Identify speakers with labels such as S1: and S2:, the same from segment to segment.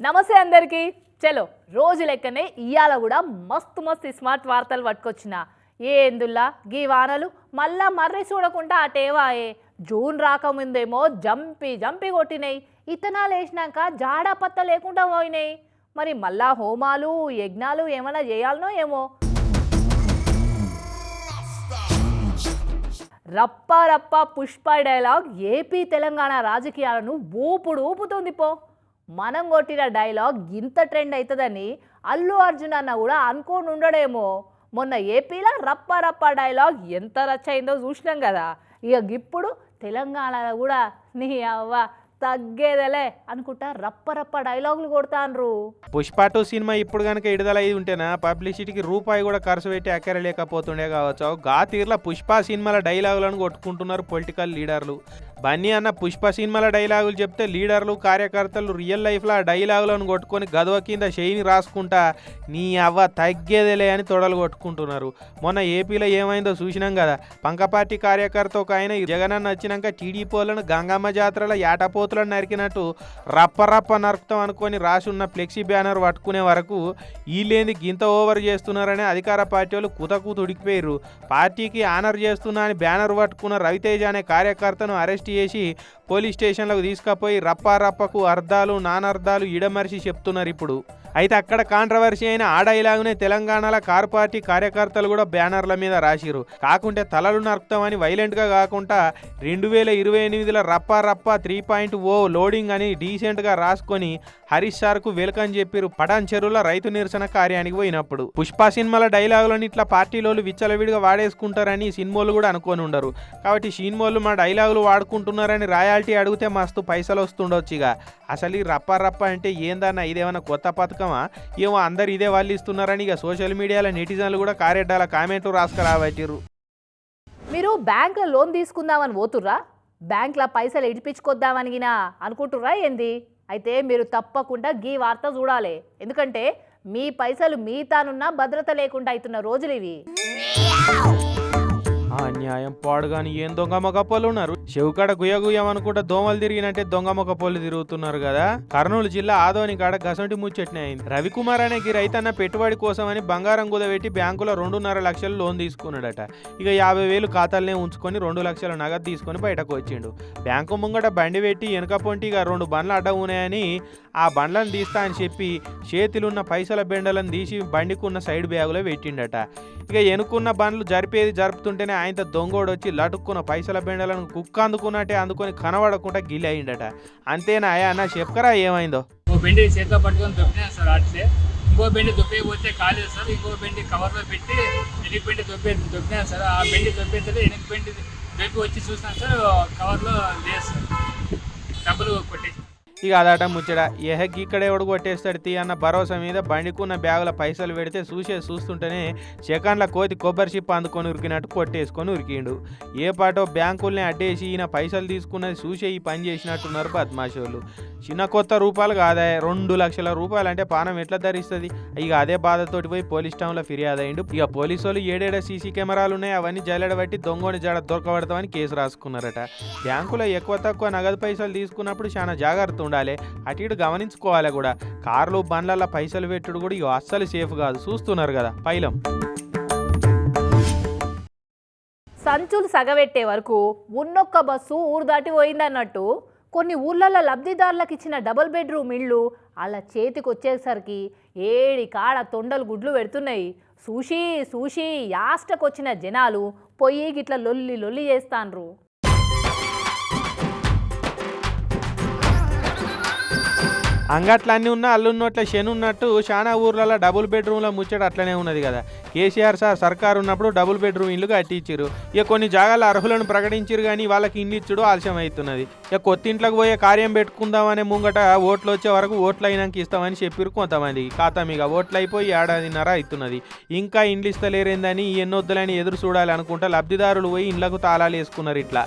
S1: నమస్తే అందరికీ. చలో రోజు లెక్కనే ఇయ్యాల కూడా మస్తు మస్తు స్మార్ట్ వార్తలు పట్టుకొచ్చిన. ఏందుల్లా గీ వానలు మళ్ళా మర్రి చూడకుండా అటేవాయే. జూన్ రాకముందేమో జంపి జంపి కొట్టినాయి ఇత్తనాలు వేసినాక జాడా పత్త లేకుండా పోయినాయి మరి మళ్ళా హోమాలు యజ్ఞాలు ఏమైనా చేయాలనో ఏమో? రప్ప రప్ప పుష్ప డైలాగ్ ఏపీ తెలంగాణ రాజకీయాలను ఊపుడు ఊపుతుంది పో. మనం కొట్టిన డైలాగ్ ఇంత ట్రెండ్ అవుతుందని అల్లు అర్జున్ అన్న కూడా అనుకోని ఉండడేమో. మొన్న ఏపీలో రప్ప రప్ప డైలాగ్ ఎంత రచ్చ అయిందో చూసినాం కదా. ఇక ఇప్పుడు తెలంగాణలో కూడా నీ అవ్వ తగ్గేదలే అనుకుంటా రప్ప రప్ప డైలాగులు కొడతాన్రు
S2: పుష్ప టూ సినిమా ఇప్పుడు కనుక విడుదల అయి ఉంటేనా పబ్లిసిటీకి రూపాయి కూడా ఖర్చు పెట్టి అక్కరలేకపోతుండే కావచ్చు. గా తీర్ల పుష్ప సినిమాల డైలాగులను కొట్టుకుంటున్నారు పొలిటికల్ లీడర్లు. బన్నీ అన్న పుష్ప సినిమాల డైలాగులు చెప్తే లీడర్లు కార్యకర్తలు రియల్ లైఫ్లో ఆ డైలాగులను కొట్టుకొని గదవ కింద షెయిని రాసుకుంటా నీ అవ్వ తగ్గేదేలే అని తొడలు కొట్టుకుంటున్నారు. మొన్న ఏపీలో ఏమైందో చూసినాం కదా. పంకపార్టీ కార్యకర్త ఒక ఆయన జగనన్న వచ్చినాక టీడీపోలను గంగమ్మ జాతరలో ఏటపోతులను నరికినట్టు రప్ప రప్ప నరుకుతాం అనుకొని రాసి ఉన్న ఫ్లెక్సీ బ్యానర్ పట్టుకునే వరకు వీళ్ళేంది గింత ఓవర్ చేస్తున్నారని అధికార పార్టీ వాళ్ళు కుతకు తుడికిపోయారు పార్టీకి ఆనర్ చేస్తున్నా అని బ్యానర్ పట్టుకున్న రవితేజ అనే కార్యకర్తను అరెస్ట్ చేసి పోలీస్ స్టేషన్లకు తీసుకుపోయి రప్పారప్పకు అర్థాలు నానర్థాలు ఇడమరిచి చెప్తున్నారు ఇప్పుడు. అయితే అక్కడ కాంట్రవర్సీ అయిన ఆ డైలాగునే తెలంగాణలో కారు పార్టీ కార్యకర్తలు కూడా బ్యానర్ల మీద రాసిరు కాకుంటే తలలు నరుకుతామని వైలెంట్గా కాకుండా రెండు వేల ఇరవై ఎనిమిదిలో రప్ప రప్ప త్రీ పాయింట్ ఓ లోడింగ్ అని డీసెంట్గా రాసుకొని హరీష్ సార్కు వెల్కమ్ చెప్పిరు పటాన్ చెరువుల రైతు నిరసన కార్యానికి పోయినప్పుడు. పుష్ప సినిమాల డైలాగులను ఇట్లా పార్టీలోళ్ళు విచ్చలవిడిగా వాడేసుకుంటారని సినిమాలు కూడా అనుకొని ఉండరు. కాబట్టి సినిమాలు మా డైలాగులు వాడుకుంటున్నారని రాయాలిటీ అడిగితే మస్తు పైసలు వస్తుండొచ్చు ఇక అసలు ఈ రప్ప రప్ప అంటే ఏందన్న? ఇదేమన్నా కొత్త పథకమా ఏమో అందరు ఇదే వాళ్ళు ఇస్తున్నారని ఇక సోషల్ మీడియాలో నెటిజన్లు కూడా కారెడ్డాల కామెంట్లు రాసుకురాబట్టిరు
S1: మీరు బ్యాంక్లో లోన్ తీసుకుందామని పోతుర్రా? బ్యాంక్లో పైసలు ఇడిపించుకొద్దామని అనుకుంటుర్రా ఏంది? అయితే మీరు తప్పకుండా గీ వార్త చూడాలి. ఎందుకంటే మీ పైసలు మీ తానున్న భద్రత లేకుండా అవుతున్న రోజులు ఇవి.
S2: అన్యాయం పాడుగాని ఏం దొంగ మొగపోలు ఉన్నారు? చెవుకాడ గుయ్యగుయ్యం అనుకుంటా దోమలు తిరిగినట్టే దొంగ మొగపోలు తిరుగుతున్నారు కదా? కర్నూలు జిల్లా ఆదోని కాడ గసంటి ముచ్చట్నే అయింది. రవికుమార్ అనే రైతన్న పెట్టుబడి కోసం అని బంగారం కుదబెట్టి బ్యాంకులో రెండున్నర లక్షలు లోన్ తీసుకున్నాడట. ఇక యాభై వేలు ఖాతాలనే ఉంచుకొని రెండు లక్షల నగదు తీసుకొని బయటకు వచ్చిండు. బ్యాంకు ముంగట బండి పెట్టి వెనుక పొంటి ఇక రెండు బండ్లు అడ్డ ఉన్నాయని ఆ బండ్లను తీస్తా అని చెప్పి చేతిలున్న పైసల బెండలను తీసి బండికున్న సైడ్ బ్యాగులో పెట్టిండట. ఇక ఎనుకున్న బండ్లు జరిపేది జరుపుతుంటేనే ఆయనతో దొంగోడు వచ్చి లటుక్కున్న పైసల బెండలను కుక్క అందుకున్నట్టే అందుకొని కనబడకుండా గిల్లి అయిండట. అంతేనా అయ్యా అన్న చెప్పకరా ఏమైందో?
S3: ఓ బెండి చేతిలో పట్టుకొని దొబ్బినాను సార్ అట్లే. ఇంకో బెండి దొబ్బేయకపోతే కాలేదు సార్. ఇంకో బెండి కవర్లో పెట్టి ఎనిమిది బెండి దొప్పే దొబ్బినాను సార్. ఆ బెండి దొబ్బేస్తే ఎనిమిది బెండి దొప్పి వచ్చి చూసినాను సార్ కవర్లో లేదు సార్. డబ్బులు కొట్టేసి.
S2: ఇక అదట ముచ్చట ఎహక్ ఇక్కడ ఎవడు కొట్టేస్తాడు తీ అన్న భరోసా మీద బండికున్న బ్యాగుల పైసలు పెడితే చూసే చూస్తుంటేనే సెకండ్ల కోతి కొబ్బరి షిప్ అందుకొని ఉరికినట్టు కొట్టేసుకొని ఉరికిండు. ఏ పాటో బ్యాంకుల్ని అడ్డేసి ఈయన పైసలు తీసుకున్నది చూసే ఈ పని చేసినట్టున్నారు బద్మాషోళ్ళు చిన్న కొత్త రూపాయలు కాదా రెండు లక్షల రూపాయలు అంటే పానం ఎట్లా ధరిస్తుంది? ఇక అదే బాధతోటి పోయి పోలీస్ టౌన్లో ఫిర్యాదు అయిండు ఇక పోలీసు వాళ్ళు ఏడేడ సీసీ కెమెరాలు ఉన్నాయి అవన్నీ జల్లెడబట్టి దొంగని జడ దొరకబడతామని కేసు రాసుకున్నారట. బ్యాంకులో ఎక్కువ తక్కువ నగదు పైసలు తీసుకున్నప్పుడు చాలా జాగ్రత్త ఉండాలి. అటు ఇటు గమనించుకోవాలి కూడా. కార్లు బండ్లలో పైసలు పెట్టుడు కూడా ఇక అస్సలు సేఫ్ కాదు. చూస్తున్నారు కదా పైలం.
S1: సంచులు సగబెట్టే వరకు ఉన్నొక్క బస్సు ఊరు దాటి పోయిందన్నట్టు కొన్ని ఊర్లలో లబ్ధిదారులకు ఇచ్చిన డబుల్ బెడ్రూమ్ ఇళ్ళు వాళ్ళ చేతికి వచ్చేసరికి ఏడి కాడ తొండలు గుడ్లు పెడుతున్నాయి. సూషి సూషి యాస్టకొచ్చిన జనాలు పొయ్యి గిట్ల లొల్లి లొల్లి చేస్తాన్రు.
S2: అంగట్లు అన్నీ ఉన్నా అల్లున్నట్ల శని ఉన్నట్టు చాలా ఊర్లలో డబుల్ బెడ్రూమ్ల ముచ్చట అట్లనే ఉన్నది కదా. కేసీఆర్ సార్ సర్కార్ ఉన్నప్పుడు డబుల్ బెడ్రూమ్ ఇల్లు కట్టించారు ఇక కొన్ని జాగాల అర్హులను ప్రకటించారు కానీ వాళ్ళకి ఇల్లు ఇచ్చుడు ఆలస్యం అవుతున్నది ఇక కొత్త ఇంట్లోకి పోయే కార్యం పెట్టుకుందామనే ముంగట ఓట్లు వచ్చే వరకు ఓట్లు అయినాక ఇస్తామని చెప్పారు కొంతమంది. ఖాతా మీద ఓట్లు అయిపోయి ఏడాదిన్నర అవుతున్నది. ఇంకా ఇండ్లు ఇస్తలేరేందని ఎన్నొద్దులని ఎదురు చూడాలి అనుకుంటా లబ్ధిదారులు పోయి ఇండ్లకు తాళాలు వేసుకున్నారు ఇట్లా.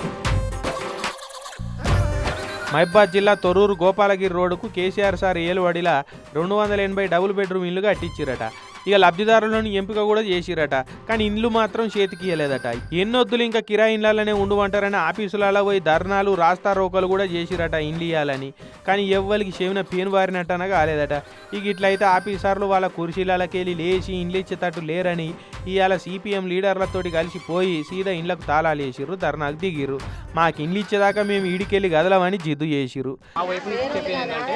S2: మహిబాద్ జిల్లా తొర్రూరు గోపాలగిరి రోడ్డుకు కేసీఆర్ సార్ ఏలువడిలా రెండు వందల ఎనభై డబుల్ బెడ్రూమ్ ఇల్లు కట్టించిరట ఇక లబ్ధిదారులను ఎంపిక కూడా చేసిరట. కానీ ఇండ్లు మాత్రం చేతికి ఇవ్వలేదట ఎన్నొద్దులు ఇంకా కిరాయి ఇండ్లలోనే ఉండుమంటారని ఆఫీసులలో పోయి ధర్నాలు రాస్తా రోకలు కూడా చేసిరట ఇండ్లు ఇవ్వాలని కానీ ఎవ్వరికి చెవిన పేను వారినట్టన కాలేదట. ఇక ఇట్లయితే ఆఫీసర్లు వాళ్ళ కుర్చీలకి వెళ్ళి లేచి ఇండ్లు ఇచ్చేటట్టు లేరని ఇవాళ సిపిఎం లీడర్లతోటి కలిసి పోయి సీదా ఇండ్లకు తాళాలు వేసిర్రు ధర్నాకు దిగిర్రు. మాకు ఇండ్లు ఇచ్చేదాకా మేము ఈడికెళ్ళి గదలమని జిద్దు చేసిర్రు.
S4: వైపు చెప్పేది ఏంటంటే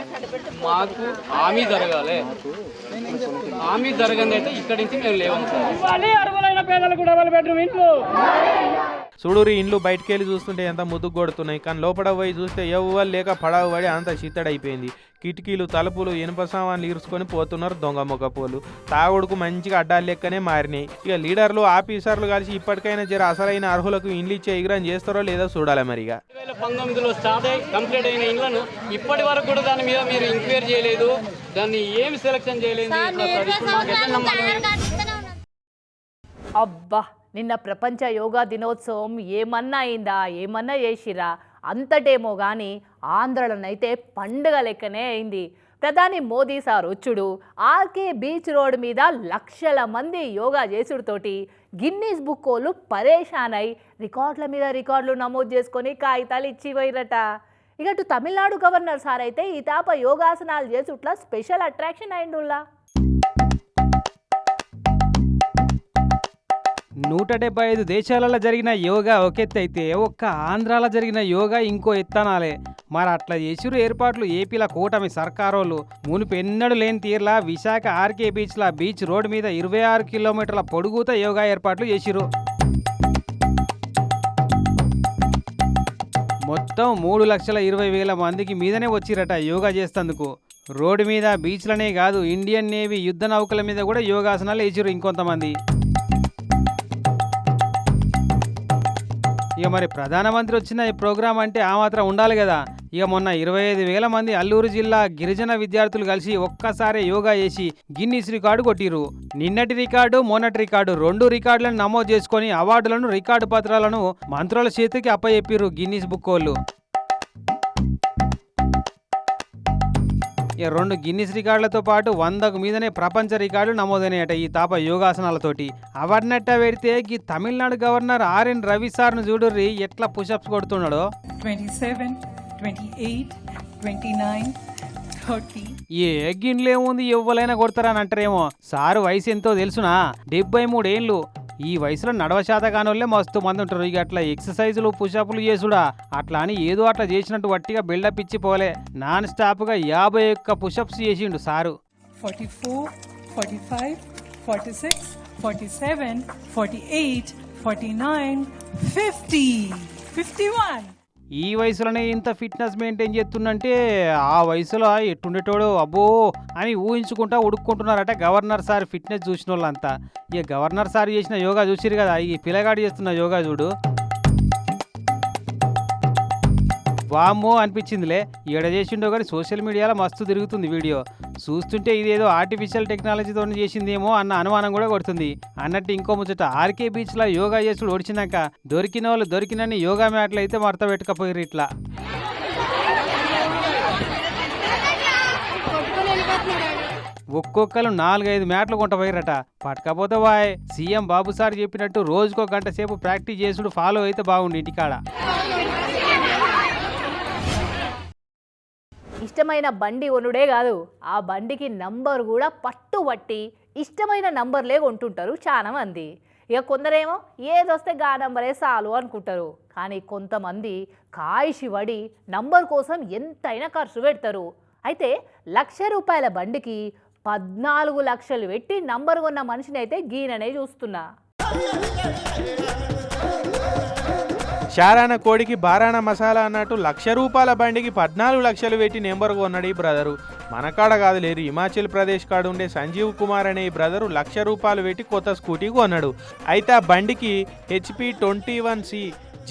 S4: మాకు హామీ జరగాలి. హామీ జరగంది అయితే ఇక్కడి నుంచి మేము లేవం సార్. అరవలైన పేదలకు డబల్ బెడ్రూమ్ ఇంట్లో.
S2: చూడురి ఇండ్లు బయటికి వెళ్ళి చూస్తుంటే ఎంత ముద్దు కొడుతున్నాయి. కానీ లోపల పోయి చూస్తే ఎవ్వరు లేక పడవ పడి అంత చిత్తడైపోయింది. కిటికీలు తలుపులు ఇనుప సామాన్లు ఇరుచుకొని పోతున్నారు దొంగ మొగపోలు. తాగుడుకు మంచిగా అడ్డాలు లెక్కనే మారినాయి. ఇక లీడర్లు ఆఫీసర్లు కలిసి ఇప్పటికైనా జర అసలైన అర్హులకు ఇండ్లు ఇచ్చే ఎగురం చేస్తారో లేదో చూడాలి మరిగా
S4: పంతొమ్మిదిలో స్టార్ట్ అయ్యి కంప్లీట్ అయిన ఇండ్లను ఇప్పటి వరకు కూడా దాని మీద మీరు ఎంక్వైరీ చేయలేదు. దాన్ని ఏమి సెలెక్షన్ చేయలేదు?
S1: అబ్బా! నిన్న ప్రపంచ యోగా దినోత్సవం ఏమన్నా అయిందా? ఏమన్నా చేసిరా? అంతటేమో కానీ ఆంధ్రలోనైతే పండుగ లెక్కనే అయింది. ప్రధాని మోదీ సార్ వచ్చుడు ఆర్కే బీచ్ రోడ్ మీద లక్షల మంది యోగా చేసుడుతోటి గిన్నీస్ బుక్ వాళ్ళు పరేషాన్ అయి రికార్డుల మీద రికార్డులు నమోదు చేసుకొని కాగితాలు ఇచ్చిపోయిరట ఇక అటు తమిళనాడు గవర్నర్ సార్ అయితే ఈ తాప యోగాసనాలు చేసుట్లా స్పెషల్ అట్రాక్షన్ అయిండుల్లా.
S5: నూట డెబ్బై ఐదు దేశాలలో జరిగిన యోగా ఒక ఎత్తు అయితే ఒక్క ఆంధ్రాలో జరిగిన యోగా ఇంకో ఎత్తనాలే. మరి అట్లా చేసిరు ఏర్పాట్లు ఏపీల కూటమి సర్కారోళ్ళు. మునుపు ఎన్నడూ లేని తీర్లా విశాఖ ఆర్కే బీచ్ల బీచ్ రోడ్డు మీద ఇరవై ఆరు కిలోమీటర్ల పొడుగుత యోగా ఏర్పాట్లు చేసిరు మొత్తం మూడు లక్షల ఇరవై వేల మందికి మీదనే వచ్చిరట యోగా చేస్తందుకు. రోడ్డు మీద బీచ్లనే కాదు ఇండియన్ నేవీ యుద్ధ నౌకల మీద కూడా యోగాసనాలు వేసిరు ఇంకొంతమంది. ఇక మరి ప్రధానమంత్రి వచ్చిన ఈ ప్రోగ్రాం అంటే ఆ మాత్రం ఉండాలి కదా. ఇక మొన్న ఇరవై ఐదు వేల మంది అల్లూరు జిల్లా గిరిజన విద్యార్థులు కలిసి ఒక్కసారి యోగా చేసి గిన్నీస్ రికార్డు కొట్టిరు నిన్నటి రికార్డు మొన్నటి రికార్డు రెండు రికార్డులను నమోదు చేసుకొని అవార్డులను రికార్డు పత్రాలను మంత్రుల చేతికి అప్పచెప్పిర్రు గిన్నిస్ బుక్ వాళ్ళు ఇక రెండు గిన్నిస్ రికార్డులతో పాటు వందకు మీదనే ప్రపంచ రికార్డులు నమోదైనాయట ఈ తాప యోగాసనాలతోటి. అవర్నట్ట పెడితే ఈ తమిళనాడు గవర్నర్ ఆర్ఎన్ రవి సార్ను చూడుర్రి ఎట్లా పుషప్స్ కొడుతున్నాడో?
S6: 27, 28, 29, 30.
S5: ఏ గిన్నెలేముంది ఎవ్వలైనా కొడతారని అంటారేమో. సారు వయసు ఎంతో తెలుసునా? డెబ్బై మూడేళ్ళు ఈ వయసులో నడవ శాతగానోళ్ళే మస్తు మంది ఉంటారు. ఇక అట్లా ఎక్సర్సైజులు పుషప్లు చేసుడా? అట్లా అని ఏదో అట్లా చేసినట్టు వట్టిగా బిల్డప్ ఇచ్చి పోలే. నాన్ స్టాప్గా యాభై ఒక్క పుషప్స్ చేసిండు సారు.
S6: 44, 45, 46, 47, 48, 49, 50, 51.
S5: ఈ వయసులోనే ఇంత ఫిట్నెస్ మెయింటైన్ చేస్తుందంటే ఆ వయసులో ఎట్టుండేటోడు? అబ్బో! అని ఊహించుకుంటా ఉడుక్కుంటున్నారట గవర్నర్ సార్ ఫిట్నెస్ చూసిన వాళ్ళంతా ఇక గవర్నర్ సార్ చేసిన యోగా చూసిరు కదా ఈ పిల్లగాడు చేస్తున్న యోగా చూడు. వామ్మో అనిపించిందిలే. ఈడ చేసిండో కానీ సోషల్ మీడియాలో మస్తు తిరుగుతుంది వీడియో. చూస్తుంటే ఇదేదో ఆర్టిఫిషియల్ టెక్నాలజీతో చేసిందేమో అన్న అనుమానం కూడా కొడుతుంది. అన్నట్టు ఇంకో ముచ్చట ఆర్కే బీచ్లో యోగా చేసుడు ఓడిచినాక దొరికిన వాళ్ళు దొరికినన్ని యోగా మ్యాట్లు అయితే మడత పెట్టుకపోయారు ఇట్లా. ఒక్కొక్కరు నాలుగైదు మ్యాట్లు కొంటపోయారట పట్టకపోతే వాయ్ సీఎం బాబు సార్ చెప్పినట్టు రోజుకో గంట సేపు ప్రాక్టీస్ చేసుడు ఫాలో అయితే బాగుండు ఇంటికాడ.
S1: ఇష్టమైన బండి కొనుడే కాదు. ఆ బండికి నంబర్ కూడా పట్టుబట్టి ఇష్టమైన నంబర్లే కొంటుంటారు చాలామంది ఇక కొందరేమో ఏదొస్తే గా నంబరే చాలు అనుకుంటారు. కానీ కొంతమంది కాయిషి పడి నంబర్ కోసం ఎంతైనా ఖర్చు పెడతారు. అయితే లక్ష రూపాయల బండికి పద్నాలుగు లక్షలు పెట్టి నంబర్ కొన్న మనిషిని అయితే గీననే చూస్తున్నా.
S2: షారాన కోడికి బారాన మసాలా అన్నట్టు లక్ష రూపాయల బండికి పద్నాలుగు లక్షలు పెట్టి నెంబర్ కొన్నాడు ఈ బ్రదరు. మనకాడ కాదు లేరు హిమాచల్ ప్రదేశ్ కాడ ఉండే సంజీవ్ కుమార్ అనే ఈ బ్రదరు లక్ష రూపాయలు పెట్టి కొత్త స్కూటీ కొన్నాడు. అయితే ఆ బండికి HP twenty one C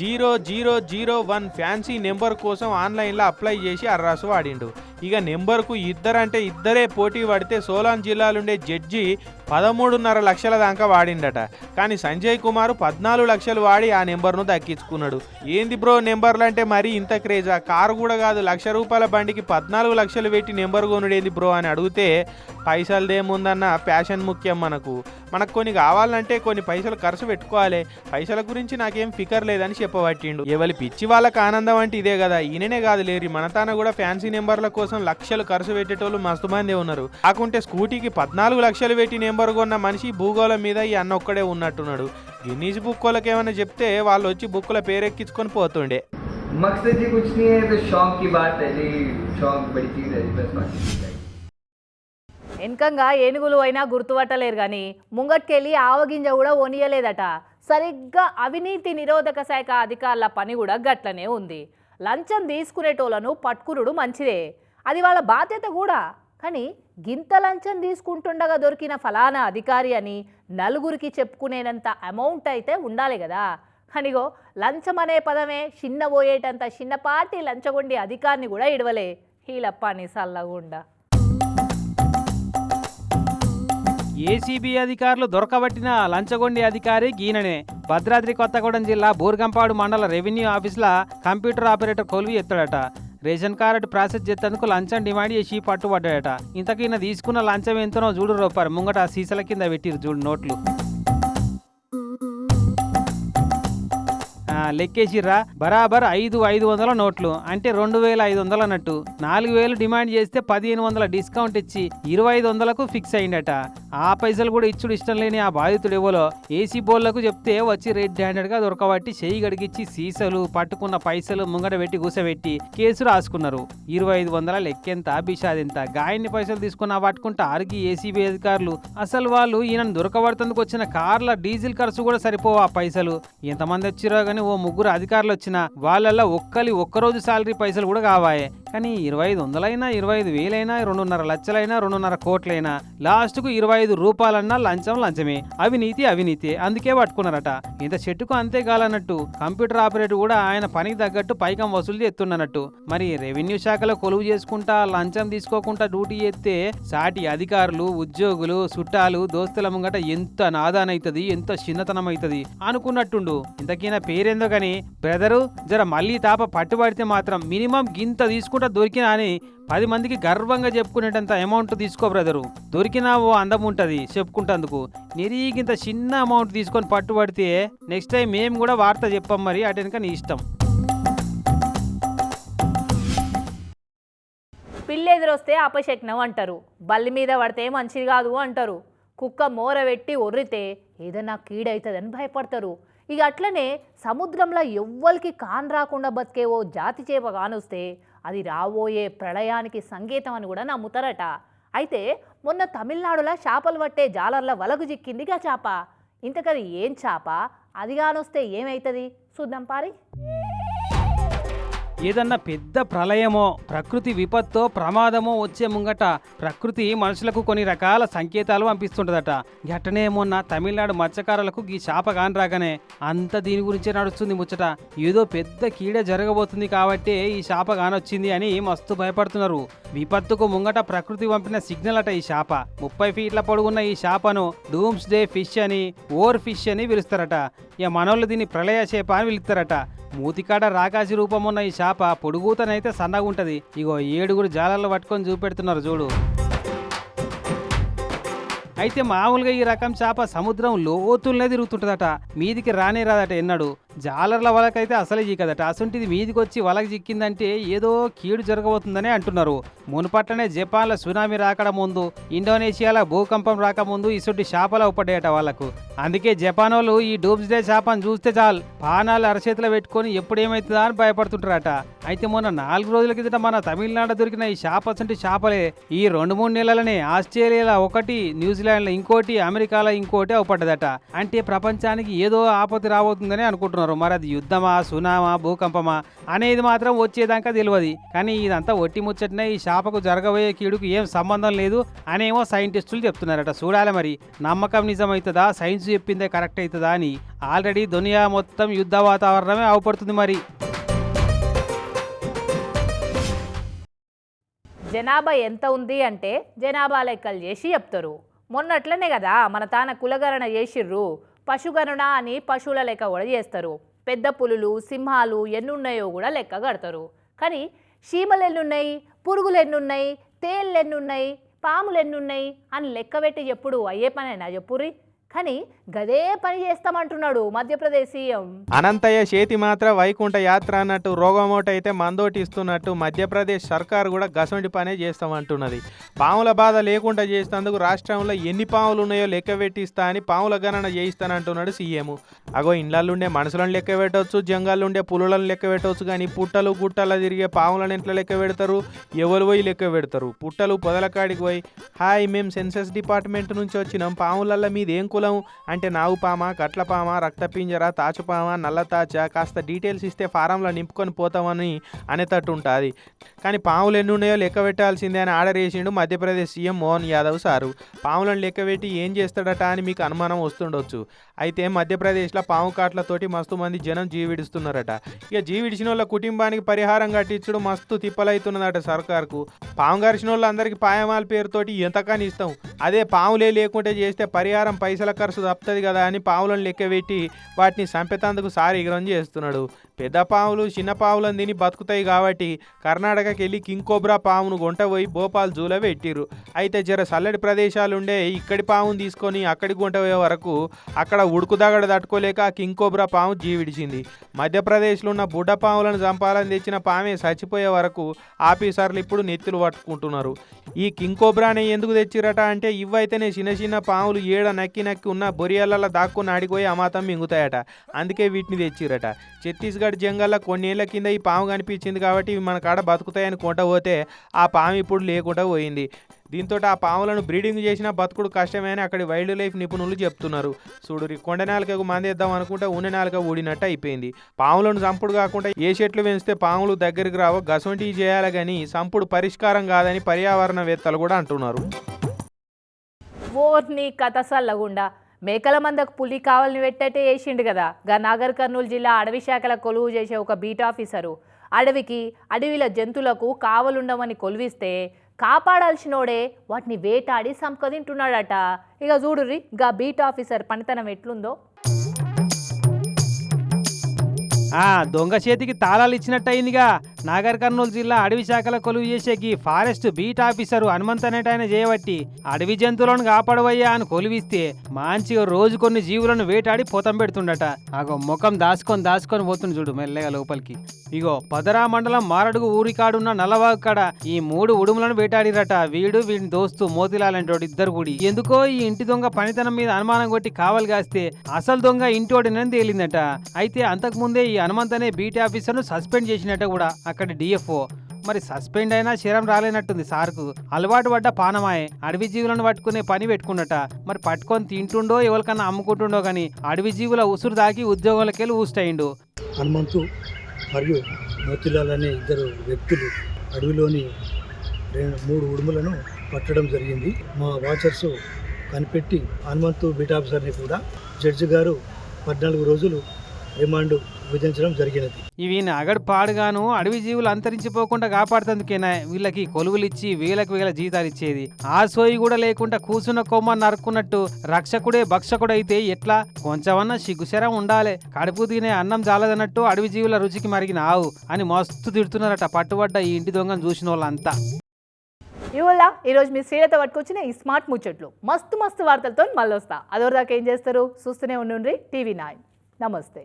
S2: zero zero zero one fancy number కోసం ఆన్లైన్లో అప్లై చేసి అర్రాసు వాడిండు. ఇక నెంబర్కు ఇద్దరంటే ఇద్దరే పోటీ పడితే సోలాన్ జిల్లాలుండే జడ్జి పదమూడున్నర లక్షల దాకా వాడిండట. కానీ సంజయ్ కుమార్ పద్నాలుగు లక్షలు వాడి ఆ నెంబర్ను దక్కించుకున్నాడు. ఏంది బ్రో నెంబర్లు అంటే మరీ ఇంత క్రేజా? కారు కూడా కాదు లక్ష రూపాయల బండికి పద్నాలుగు లక్షలు పెట్టి నెంబర్ కొనుడేంది బ్రో అని అడిగితే పైసలదేముందన్న ప్యాషన్ ముఖ్యం మనకు. మనకు కొన్ని కావాలంటే కొన్ని పైసలు ఖర్చు పెట్టుకోవాలి. పైసల గురించి నాకేం ఫికర్ లేదని చెప్పబట్టిండు. ఎవరి పిచ్చి వాళ్ళకి ఆనందం అంటే ఇదే కదా. ఈయననే కాదు లేరి. మన తాన కూడా ఫ్యాన్సీ నెంబర్ల కోసం లక్షలు ఖర్చు పెట్టేటోళ్ళు మస్తు మందే ఉన్నారు. కాకుంటే స్కూటీకి పద్నాలుగు లక్షలు పెట్టి నెంబర్ కొన్న మనిషి భూగోళం మీద ఈ అన్న ఒక్కడే ఉన్నట్టున్నాడు గిన్నీస్ బుక్ వాళ్ళకి ఏమైనా చెప్తే వాళ్ళు వచ్చి బుక్కుల పేరెక్కించుకొని పోతుండే
S7: मकसद जी कुछ नहीं है तो शौक की बात है जी शौक बड़ी चीज़ है जी बस बाकी चीज़ है
S1: వెనకంగా ఏనుగులు అయినా గుర్తుపట్టలేరు కానీ ముంగట్కెళ్ళి ఆవగింజ కూడా ఒనియలేదట సరిగ్గా అవినీతి నిరోధక శాఖ అధికారుల పని కూడా గట్లనే ఉంది లంచం తీసుకునేటోళ్ళను పట్టుకునుడు మంచిదే అది వాళ్ళ బాధ్యత కూడా కానీ గింత లంచం తీసుకుంటుండగా దొరికిన ఫలానా అధికారి అని నలుగురికి చెప్పుకునేనంత అమౌంట్ అయితే ఉండాలి కదా. అనిగో లంచం అనే పదమే చిన్నబోయేటంత చిన్నపాటి లంచగొండి అధికారిని కూడా ఇడవలే. హీలప్పాని సల్లగుండా.
S5: ఏసీబీ అధికారులు దొరకబట్టిన లంచగొండి అధికారి గీననే. భద్రాద్రి కొత్తగూడెం జిల్లా బూర్గంపాడు మండల రెవెన్యూ ఆఫీసుల కంప్యూటర్ ఆపరేటర్ కొలువి ఎత్తాడట. రేషన్ కార్డు ప్రాసెస్ చేసేందుకు లంచం డిమాండ్ చేసి పట్టుబడ్డాడట. ఇంతకీన తీసుకున్న లంచం ఎంతనో చూడు రూపారు ముంగట సీసల కింద పెట్టిరు చూడు నోట్లు. లెక్కేసిర్రా. బరాబర్ ఐదు ఐదు వందల నోట్లు. అంటే రెండు వేల ఐదు వందలు అన్నట్టు. నాలుగు వేలు డిమాండ్ చేస్తే పదిహేను వందల డిస్కౌంట్ ఇచ్చి ఇరవై ఐదు వందలకు ఫిక్స్ అయిందట. ఆ పైసలు కూడా ఇచ్చుడు ఇష్టం లేని ఆ బాధితుడు ఎవలో ఏసీ బోర్లకు చెప్తే వచ్చి రెడ్ హ్యాండెడ్గా దొరకబట్టి చేయి గడిగిచ్చి సీసలు పట్టుకున్న పైసలు ముంగట పెట్టి కూసబెట్టి కేసు రాసుకున్నారు. ఇరవై ఐదు వందల లెక్కెంత బిషాదెంత గాయన్ని పైసలు తీసుకున్న పట్టుకుంటే ఆరుకి ఏసీబీ అధికారులు. అసలు వాళ్ళు ఈయనను దొరకబడుతందుకు వచ్చిన కార్ల డీజిల్ ఖర్చు కూడా సరిపోవు ఆ పైసలు. ఎంతమంది వచ్చిరో కానీ ఓ ముగ్గురు అధికారులు వచ్చిన వాళ్ళల్లో ఒక్కలి ఒక్కరోజు శాలరీ పైసలు కూడా కావాయే. కానీ ఇరవై ఐదు వందలైనా ఇరవై ఐదు వేలైనా రెండున్నర లక్షలైనా రెండున్నర కోట్లైనా లాస్ట్కు ఇరవై ఐదు రూపాయలన్నా లంచం లంచమే. అవినీతి అవినీతి. అందుకే పట్టుకున్నారట. ఇంత చెట్టుకు అంతే కాలన్నట్టు కంప్యూటర్ ఆపరేటర్ కూడా ఆయన పనికి తగ్గట్టు పైకం వసూలు చేస్తున్నట్టు మరి రెవెన్యూ శాఖలో కొలువు చేసుకుంటా లంచం తీసుకోకుండా డ్యూటీ చేస్తే సాటి అధికారులు ఉద్యోగులు చుట్టాలు దోస్తుల ముంగట ఎంత నాదానైతుంది ఎంత చిన్నతనం అవుతుంది అనుకున్నట్టుండు. ఇంతకీనా పేరేందో కానీ బ్రదరు జర మళ్ళీ తాప పట్టుబడితే మాత్రం మినిమం గింత తీసుకుంటా దొరికినా అని పది మందికి గర్వంగా చెప్పుకునేటంత అమౌంట్ తీసుకో బ్రదరు దొరికినా ఓ అందం ఉంటుంది చెప్పుకుంటందుకు. నిరీగింత చిన్న అమౌంట్ తీసుకొని పట్టుబడితే నెక్స్ట్ టైం మేము కూడా వార్త చెప్పాం మరి అటెనక నీ ఇష్టం.
S1: పిల్లి ఎదురొస్తే అపశక్నం అంటారు. బల్లి మీద పడితే మంచిది కాదు అంటారు. కుక్క మోర పెట్టి ఒర్రితే ఏదైనా కీడవుతుందని భయపడతారు. ఇక అట్లనే సముద్రంలో ఎవ్వరికి కాన్ రాకుండా బతికే ఓ జాతి చేప కానొస్తే అది రాబోయే ప్రళయానికి సంకేతం అని కూడా నమ్ముతారట. అయితే మొన్న తమిళనాడులో చేపలు పట్టే జాలర్ల వలకు చిక్కిందిగా చేప. ఇంతకది ఏం చేప? అది కానొస్తే ఏమవుతుంది చూద్దాం పారి.
S5: ఏదన్నా పెద్ద ప్రళయమో ప్రకృతి విపత్తో ప్రమాదమో వచ్చే ముంగట ప్రకృతి మనుషులకు కొన్ని రకాల సంకేతాలు పంపిస్తుంటదట. గట్టనే మొన్న తమిళనాడు మత్స్యకారులకు ఈ శాప కాని రాగానే అంత దీని గురించే నడుస్తుంది ముచ్చట. ఏదో పెద్ద కీడ జరగబోతుంది కాబట్టే ఈ శాప కానొచ్చింది అని మస్తు భయపడుతున్నారు. విపత్తుకు ముంగట ప్రకృతి పంపిన సిగ్నల్ అట ఈ శాప. ముప్పై ఫీట్ల పొడుగున్న ఈ శాపను డూమ్స్ డే ఫిష్ అని ఓర్ ఫిష్ అని పిలుస్తారట. ఇక మనోళ్ళు దీన్ని ప్రళయ చేప అని పిలుస్తారట. మూతికాడ రాకాసి రూపం ఉన్న ఈ చేప పొడుగుతనైతే సన్నగా ఉంటది ఇగో ఏడుగురు జాలర్లు పట్టుకొని చూపెడుతున్నారు చూడు. అయితే మామూలుగా ఈ రకం చేప సముద్రం లోతుల్నే తిరుగుతుంటుందట. మీదికి రానే రాదట ఎన్నడు. జాలర్ల వలకైతే అసలే చిక్కదట అసంటిది మీదికి వచ్చి వలకి చిక్కిందంటే ఏదో కీడు జరగబోతుందని అంటున్నారు. మునుపట్టనే జపాన్ల సునామీ రాకడ ముందు ఇండోనేషియాలో భూకంపం రాకముందు ఇసుంటి చేపలు అవుపడేట వాళ్ళకు అందుకే జపాన్ వాళ్ళు ఈ డూబ్స్ డే చేపను చూస్తే చాలు. పానాలు అరచేతిలో పెట్టుకొని ఎప్పుడేమైతుందా అని భయపడుతుంటారట. అయితే మొన్న నాలుగు రోజుల కిందట మన తమిళనాడు దొరికిన ఈ చేపసంటి చేపలే ఈ రెండు మూడు నెలలనే ఆస్ట్రేలియాలో ఒకటి న్యూజిలాండ్లో ఇంకోటి అమెరికాలో ఇంకోటి అవుపడ్డదట. అంటే ప్రపంచానికి ఏదో ఆపత్తి రాబోతుందని అనుకుంటున్నారు. మరి అది యుద్ధమా సునామా భూకంపమా అనేది మాత్రం వచ్చేదాకా తెలియదు కానీ ఇదంతా ఒట్టి ముచ్చటనే ఈ శాపకు జరగబోయే కీడుకు ఏం సంబంధం లేదు అనేమో సైంటిస్టులు చెప్తున్నారట. చూడాలి మరి నమ్మకం నిజమవుతుందా సైన్స్ చెప్పిందే కరెక్ట్ అవుతుందా అని. ఆల్రెడీ దునియా మొత్తం యుద్ధ వాతావరణమే అవపడుతుంది మరి.
S1: జనాభా ఎంత ఉంది అంటే జనాభా లెక్కలు చేసి చెప్తారు. మొన్నట్లనే కదా మన తాన కులగరణ చేసిర్రు. పశుగణన అని పశువుల లెక్క కూడా చేస్తారు. పెద్ద పులులు సింహాలు ఎన్నున్నాయో కూడా లెక్క కడతారు. కానీ చీమలు ఎన్నున్నాయి పురుగులు ఎన్నున్నాయి తేళ్ళు ఎన్నున్నాయి పాములు ఎన్నున్నాయి అని లెక్క పెట్టి చెప్పుడు అయ్యే పనైనా చెప్పుర్రి? కానీ గదే పని చేస్తామంటున్నాడు మధ్యప్రదేశ్ సీఎం
S2: అనంతయ్య చేతి మాత్ర వైకుంఠ యాత్ర అన్నట్టు రోగమోట అయితే మందోటి ఇస్తున్నట్టు మధ్యప్రదేశ్ సర్కారు కూడా గసంటి పనే చేస్తామంటున్నది. పాముల బాధ లేకుండా చేసినందుకు రాష్ట్రంలో ఎన్ని పాములు ఉన్నాయో లెక్క పెట్టిస్తా అని పాముల గణన చేయిస్తానంటున్నాడు సీఎం. అగో ఇండ్లలుండే మనుషులను లెక్క పెట్టవచ్చు జంగాలుండే పులులను లెక్క పెట్టవచ్చు కానీ పుట్టలు గుట్టలు తిరిగే పాములను ఎట్లా లెక్క పెడతారు ఎవరు పోయి లెక్క పెడతారు? పుట్టలు పొదల కాడికి పోయి హాయ్ మేము సెన్సస్ డిపార్ట్మెంట్ నుంచి వచ్చినాం పాములల్లో మీదేం ఏం కులం అంటే నాగు పామ పామ రక్తపింజర తాచుపామ నల్లతాచ కాస్త డీటెయిల్స్ ఇస్తే ఫారంలో నింపుకొని పోతామని అనేటట్టు ఉంటుంది కానీ పాములు ఎన్ని ఉన్నాయో లెక్క పెట్టాల్సిందే అని ఆర్డర్ వేసిండు మధ్యప్రదేశ్ సీఎం మోహన్ యాదవ్ సారు. పాములను లెక్క పెట్టి ఏం చేస్తాడట అని మీకు అనుమానం వస్తుండొచ్చు. అయితే మధ్యప్రదేశ్లో పాము కాట్లతోటి మస్తు మంది జనం జీవిడుస్తున్నారట. ఇక జీవిడిచిన వాళ్ళ కుటుంబానికి పరిహారం కట్టించడం మస్తు తిప్పలవుతున్నదట సర్కార్కు. పాము గరిచిన వాళ్ళందరికీ పాయమాల పేరుతోటి ఎంతకాని ఇస్తాం. అదే పాములే లేకుంటే చేస్తే పరిహారం పైసలు ఖర్చు తప్పుతుంది కదా అని పావులను లెక్కబెట్టి వాటిని చంపేతందుకు సారి ఎగరం చేస్తున్నాడు. పెద్ద పాములు చిన్న పాములను తిని బతుకుతాయి కాబట్టి కర్ణాటకకి వెళ్ళి కింగ్ కోబ్రా పామును గొంట పోయి భోపాల్ జూలో పెట్టిర్రు. అయితే జర చల్లటి ప్రదేశాలుండే ఇక్కడి పామును తీసుకొని అక్కడి గుంట పోయే వరకు అక్కడ ఉడుకుదగడ తట్టుకోలేక కింగ్ కోబ్రా పాము జీవిడిచింది. మధ్యప్రదేశ్లో ఉన్న బుడ్డ పాములను చంపాలని తెచ్చిన పామే చచ్చిపోయే వరకు ఆఫీసర్లు ఇప్పుడు నెత్తులు పట్టుకుంటున్నారు. ఈ కింగ్ కోబ్రాని ఎందుకు తెచ్చిరట అంటే ఇవైతేనే చిన్న చిన్న పాములు ఏడ నక్కి నక్కి ఉన్న బొరియలలో దాక్కుని ఆడిపోయి అమాతం మింగుతాయట. అందుకే వీటిని తెచ్చిరట. ఛత్తీస్గఢ్ జంగల్లో కొన్నేళ్ళ కింద ఈ పాము కనిపించింది కాబట్టి ఇవి మన కాడ బతుకుతాయని కొంట పోతే ఆ పాము ఇప్పుడు లేకుండా పోయింది. దీంతో ఆ పాములను బ్రీడింగ్ చేసిన బతుకుడు కష్టమే అని అక్కడి వైల్డ్ లైఫ్ నిపుణులు చెప్తున్నారు. చూడు కొండ నాలుకకు మందేద్దాం అనుకుంటే ఉన్న నాలుక ఊడినట్టు అయిపోయింది. పాములను సంపుడు కాకుండా ఏ చెట్లు పెంచితే పాములు దగ్గరికి రావో గసొంటివి చేయాలి కానీ సంపుడు పరిష్కారం కాదని పర్యావరణవేత్తలు కూడా అంటున్నారు.
S1: ఓర్ని కథ సల్లగుండా మేకల మందకు పులి కావాలని పెట్టటే వేసిండు కదా. గా నాగర్ కర్నూలు జిల్లా అడవి శాఖల కొలువు చేసే ఒక బీట్ ఆఫీసరు. అడవికి అడవిల జంతువులకు కావలుండమని కొలువిస్తే కాపాడాల్సినోడే వాటిని వేటాడి సంపదింటున్నాడట ఇక చూడుర్రి గా బీట్ ఆఫీసర్ పనితనం ఎట్లుందో?
S5: ఆ దొంగ చేతికి తాళాలు ఇచ్చినట్టయిందిగా. నాగర్ కర్నూలు జిల్లా అడవి శాఖల కొలువు చేసేకి ఫారెస్ట్ బీట్ ఆఫీసరు హనుమంత్ అనేటాయన చేయబట్టి అడవి జంతువులను కాపాడవయ్యా అని కొలువిస్తే మంచిగా రోజు కొన్ని జీవులను వేటాడి పోతం పెడుతుండట. అగో ముఖం దాచుకొని దాచుకొని పోతుంది చూడు మెల్లగా లోపలికి. ఇగో పదరా మండలం మారడుగు ఊరికాడున్న నల్లవాగు కాడ ఈ మూడు ఉడుములను వేటాడిరట. వీడు వీడిని దోస్తు మోతిలాలంటోడు ఇద్దరు కూడి. ఎందుకో ఈ ఇంటి దొంగ పనితనం మీద అనుమానం కొట్టి కావాలి కాస్తే అసలు దొంగ ఇంటోడినని తేలిందట. అయితే అంతకు ముందే ఈ హనుమంత్ అనే బీటీ ఆఫీసర్ను సస్పెండ్ చేసినట్టు కూడా అక్కడ డిఎఫ్ఓ. మరి సస్పెండ్ అయినా శరం రాలేనట్టుంది సార్కు. అలవాటు పడ్డ పానమాయే. అడవి జీవులను పట్టుకునే పని పెట్టుకున్నట. మరి పట్టుకొని తింటుండో ఎవరికన్నా అమ్ముకుంటుండో గాని అడవి జీవుల ఉసురు దాకి ఉద్యోగాలకెళ్ళి ఊస్టయిండు
S8: హనుమంతు మరియు మోతిలాల్ అనే ఇద్దరు వ్యక్తులు అడవిలోని రెండు మూడు ఉడుములను పట్టడం జరిగింది. మా వాచర్స్ కనిపెట్టి హనుమంతు బీట్ ఆఫీసర్ని కూడా జడ్జి గారు పద్నాలుగు రోజులు రిమాండ్ విధించడం జరిగినది.
S5: ఇవి నగడు పాడుగాను అడవి జీవులు అంతరించిపోకుండా కాపాడుతందుకేనా వీళ్ళకి కొలువులు ఇచ్చి వేలకు వేల జీతాలు ఇచ్చేది. ఆ సోయి కూడా లేకుండా కూసున్న కొమ్మ నరుక్కున్నట్టు రక్షకుడే భక్షకుడైతే ఎట్లా? కొంచెమన్నా సిగ్గుశరం ఉండాలి. కడుపు తినే అన్నం చాలదన్నట్టు అడవి జీవుల రుచికి మరిగిన ఆవు అని మస్తు తిడుతున్నారట పట్టుబడ్డ ఈ ఇంటి దొంగను చూసిన వాళ్ళంతా
S1: ఇవల్ల ఈరోజు మీ శ్రీలత పట్టుకొచ్చిన ఈ స్మార్ట్ ముచ్చట్లు. మస్తు మస్తు వార్తలతో మళ్ళీ వస్తా అదోదాకా ఏం చేస్తారు? చూస్తూనే ఉండండి టీవీ నైన్. నమస్తే.